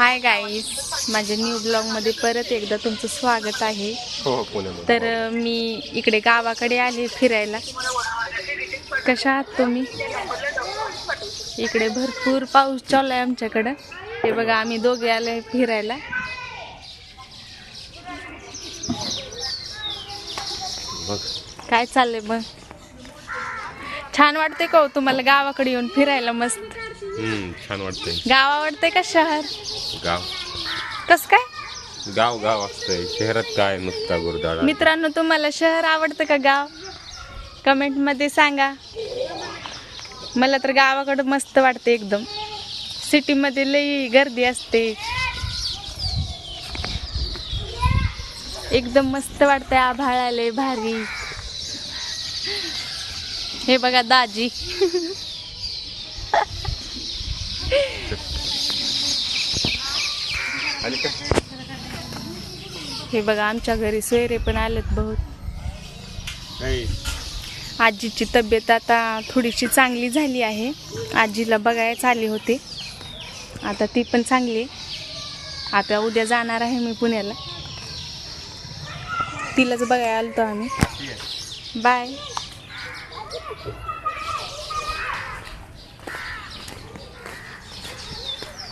Hi guys माझ्या new ब्लॉगमध्ये परत एकदा तुमचं स्वागत आहे. हो हो पुण्यामध्ये. तर मी इकडे गावाकडे आले फिरायला. कशा आहात तुम्ही? इकडे भरपूर पाऊस चालू आहे आमच्याकडं. हे बघा आम्ही दोघे आले फिरायला. बघ. काय चाललंय मग? छान वाटते का हो तुम्हाला गावाकडे येऊन फिरायला मस्त? छान वाटतंय. गाव आवडते का शहर? गाव. कस काय? गाव गाव असतंय. शहरात काय नुसता गुरदाडा? मित्रांनो तुम्हाला शहर आवडतं का गाव? कमेंटमध्ये सांगा. मला तर गावाकडं मस्त वाटते एकदम. सिटीमध्ये लई गर्दी असते. एकदम मस्त वाटते आभाळ आले भारी. हे बघा दाजी. हे बघा आमच्या घरी सोयरे पण आलेत बहुत. आजीची तब्येत आता थोडीशी चांगली झाली आहे. आजीला बघायच आली होते. आता ती पण चांगली. आहे. आता उद्या जाणार आहे मी पुण्याला. तिलाच बघायला आलतो आम्ही. बाय